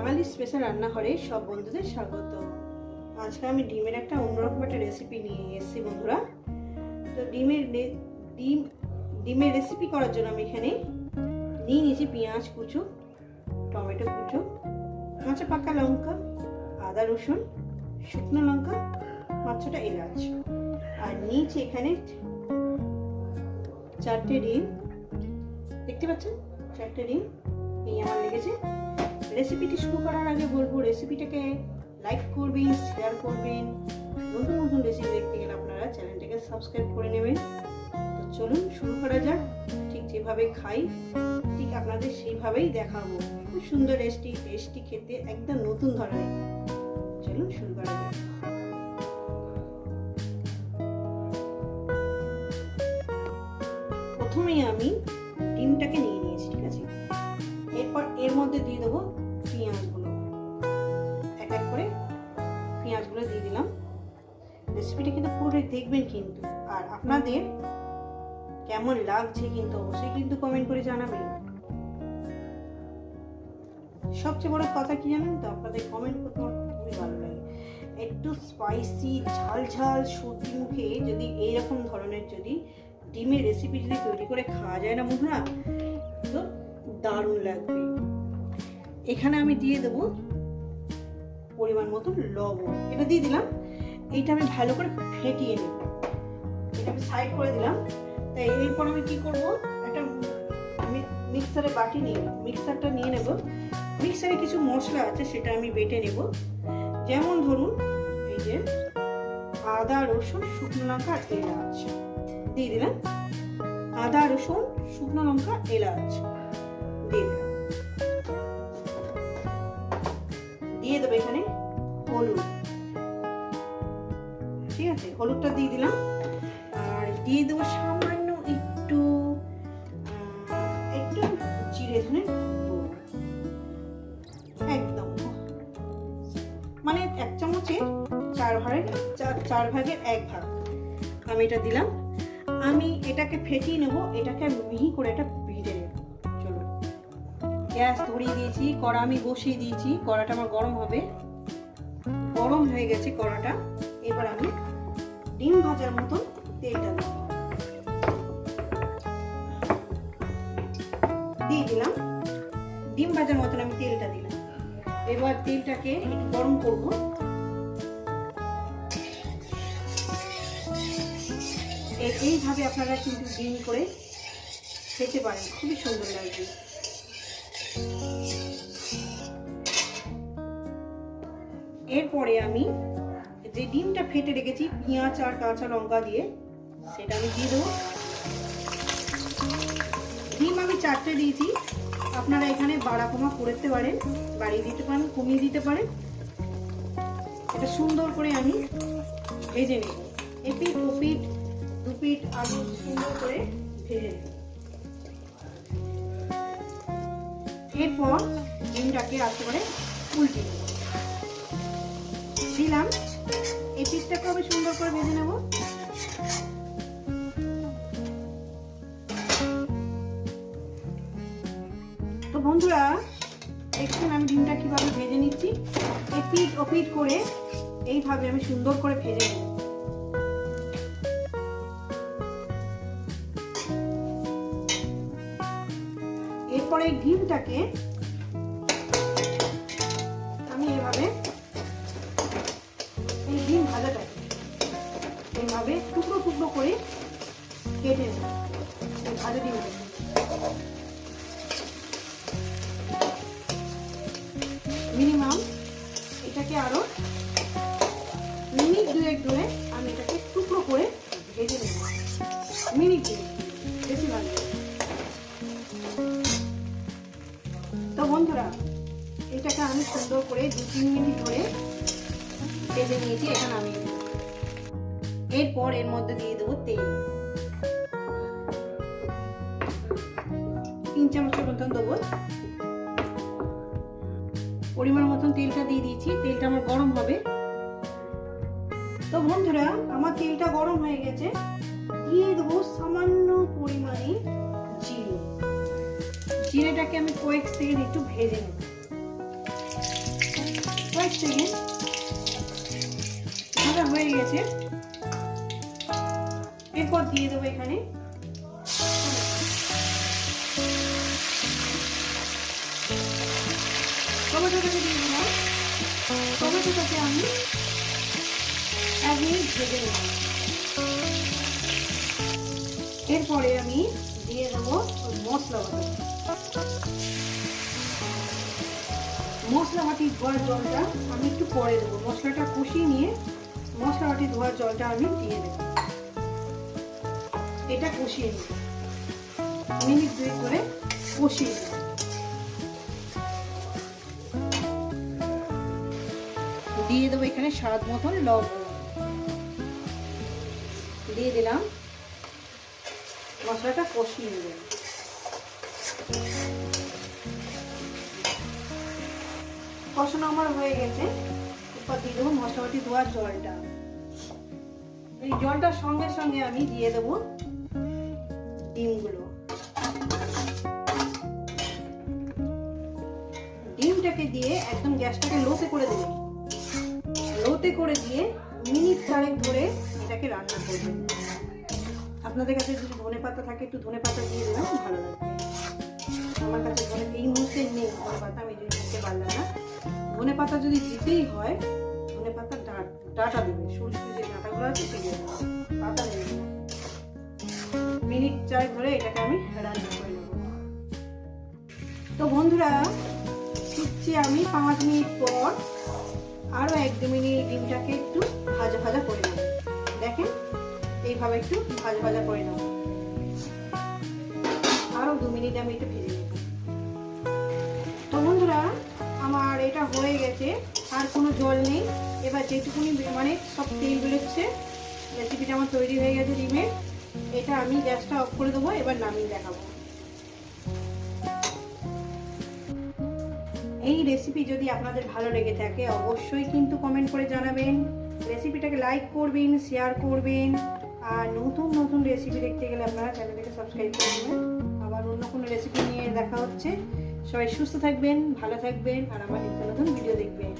বাঙালি special রান্নাঘরে সব বন্ধুদের স্বাগত। আজকে আমি ডিমের একটা অন্যরকম একটা রেসিপি নিয়ে এসেছি বন্ধুরা। তো ডিমের ডিম, ডিমের রেসিপি করার জন্য আমি এখানে নিয়ে নিয়েছি পেঁয়াজ কুচো, টমেটো কুচো, কাঁচা পাকা লঙ্কা, আদা রসুন, শুকনো লঙ্কা পাঁচটা এলাচ। আর নিয়েছি এখানে চারটে ডিম। দেখতে পাচ্ছেন? চারটে ডিম। এই আমার লেগেছে। রেসিপিটি শুরু করার আগে বলব রেসিপিটাকে লাইক করবেন শেয়ার করবেন। নতুন নতুন রেসিপি দেখতে গেলে আপনারা চ্যানেলটাকে সাবস্ক্রাইব করে নেবেন। তো চলুন শুরু করা যাক। ঠিক যেভাবে খাই, ঠিক আপনাদের সেইভাবেই দেখাবো। খুব সুন্দর টেস্টি টেস্টি খেতে, একদম নতুন ধরনের। চলুন শুরু করা যাক। প্রথমেই আমি ডিমটাকে নিয়ে নিয়েছি, ঠিক আছে? এরপর এর মধ্যে দিয়ে দেবো দেখবেন কিন্তু। আর আপনাদের কেমন লাগছে কিন্তু অবশ্যই কিন্তু কমেন্ট করে জানাবেন। সবচেয়ে বড় কথা কি জানেন তো? আপনাদের কমেন্ট করতে আমার খুবই ভালো লাগে। একটু স্পাইসি ঝাল ঝাল সর্দি মুখে যদি এইরকম ধরনের যদি ডিমের রেসিপি যদি তৈরি করে খাওয়া যায় না বন্ধুরা, তো দারুণ লাগবে। এখানে আমি দিয়ে দেবো পরিমাণ মতো লবণ। এটা দিয়ে দিলাম। এইটা আমি ভালো করে ফেটিয়ে নেব। এটা আমি সাইড করে দিলাম। তাই এরপর আমি কি করব? একটা মিক্সারে বাটি নিয়ে মিক্সারটা নিয়ে নেব। মিক্সারে কিছু মশলা আছে, সেটা আমি বেটে নেব। যেমন ধরুন, এই যে আদা, রসুন, শুকনো লঙ্কা এলাচ। দিয়ে দিলাম। আদা, রসুন, শুকনো লঙ্কা, এলাচ। আছে দিয়ে দিলাম। আর দিয়ে দেবো সামান্য একটু একটু জিরে ধনে একদম। মানে এক চামচের চার ভাগের, চার- ভাগের এক ভাগ। আমি এটা দিলাম। আমি এটাকে ফেটিয়ে নেব, এটাকে মিহি করে এটা ভেজে নেব। চলো গ্যাস ধরিয়ে দিয়েছি, কড়া আমি বসিয়ে দিয়েছি, কড়াটা আমার গরম হবে। গরম হয়ে গেছে কড়াটা। এবার আমি ডিম ভাজার মতো তেলটা দিয়ে দিলাম। ডিম ভাজার মতন আমি তেলটা দিলাম। এবার তেলটাকে একটু গরম করব। এইভাবে আপনারা কিন্তু ডিম করে খেতে পারেন। খুবই সুন্দর লাগবে। এরপরে আমি যে ডিমটা ফেটে রেখেছি, পেঁয়াজ আর কাঁচা লঙ্কা দিয়ে, সেটা আমি দিয়ে দেবো। ডিম আমি চারটে দিয়েছি। আপনারা এখানে বাড়া কমা করতে পারেন, বাড়িয়ে দিতে পারেন, কমিয়ে দিতে পারেন। এটা সুন্দর করে আমি ভেজে নেব। এপিট ওপিট দুপিট আমি সুন্দর করে ভেজে এরপর ডিমটাকে আসতে পারে উল্টে দিলাম। পিসটাকে আমি সুন্দর করে ভেজে নেব। তো বন্ধুরা, দেখছেন আমি ডিমটা কীভাবে ভেজে নিচ্ছি? এপিট ওপিট করে এইভাবে আমি সুন্দর করে ভেজে নেব। এরপরে ডিমটাকে এটাকে আরও মিনিট দুয়েক ধরে আমি এটাকে টুকরো করে ভেজে নেব। মিনিট দুয়েক, বেশি ভালো তো বন্ধুরা, এটাকে আমি সুন্দর করে দু তিন মিনিট ধরে ভেজে নিয়েছি, এখানে আমি এরপর এর মধ্যে দিয়ে দেবো তেল। তিন চামচের মতন দেবো। পরিমাণ মতন তেলটা দিয়ে দিয়েছি। তেলটা আমার গরম হবে। তো বন্ধুরা, আমার তেলটা গরম হয়ে গেছে। দিয়ে দেবো সামান্য পরিমাণে জিরে। জিরেটাকে আমি কয়েক সেকেন্ড একটু ভেজে নেব। থেকে ভাজা হয়ে গেছে। এরপর দিয়ে দেবো এখানে টমেটোটাকে দিয়ে দিলাম আমি এক মিনিট ভেজে নেব এরপরে আমি দিয়ে দেবো মশলা বাটা। মশলা বাটি ধোয়ার জলটা আমি একটু পরে দেবো। মশলাটা কষিয়ে নিয়ে মশলা বাটি ধোয়ার জলটা আমি দিয়ে দেবো। এটা কষিয়ে নেব মিনিট দুই করে কষিয়ে দেবো এখানে স্বাদ মতন লবণ। দিয়ে দিলাম মশলাটা কষিয়ে নেবেন কষানো আমার হয়ে গেছে। এরপর দিয়ে দেবো মশলাটি ধোয়ার জলটা। এই জলটার সঙ্গে সঙ্গে আমি দিয়ে দেবো ডিমগুলো। ডিমটাকে দিয়ে একদম গ্যাসটাকে লোতে করে দেবেন লোতে করে দিয়ে মিনিট চারেক ধরে এটাকে রান্না করবেন। আপনাদের কাছে যদি ধনে পাতা থাকে, একটু ধনে পাতা দিয়ে দিলাম, ভালো লাগবে। আমার কাছে ধনে, এই মুহূর্তে নেই, ধনে পাতা আমি যদি দিতে পারলাম না। ধনে পাতা যদি দিতেই হয়, ধনে পাতা ডাঁট দেবে। সরু সরু যে ডাঁটাগুলো আছে সেগুলো। পাতা নেবে মিনিট চার ধরে এটাকে আমি রান্না করে নেব। তো বন্ধুরা শিখছি আমি পাঁচ মিনিট পর। আরও এক দু মিনিট ডিমটাকে একটু ভাজা ভাজা করে নেব। দেখেন, এইভাবে একটু ভাজা ভাজা করে নেব। আরও দু মিনিট আমি একটু ভেজে নেব। তো বন্ধুরা, আমার এটা হয়ে গেছে, আর কোনো জল নেই। এবার যেটুকুনি মানে সব তেল বেরোচ্ছে রেসিপিটা আমার তৈরি হয়ে গেছে ডিমের এটা আমি গ্যাসটা অফ করে দেবো, এবার নামিয়ে দেখাবো। এই রেসিপি যদি আপনাদের ভালো লেগে থাকে, অবশ্যই কিন্তু কমেন্ট করে জানাবেন। রেসিপিটাকে লাইক করবেন শেয়ার করবেন, আর নতুন নতুন রেসিপি দেখতে গেলে আপনারা চ্যানেলটাকে সাবস্ক্রাইব করে দেবেন। আবার অন্য কোনো রেসিপি নিয়ে দেখা হচ্ছে। সবাই সুস্থ থাকবেন, ভালো থাকবেন, আর আমার নিত্য নতুন ভিডিও দেখবেন।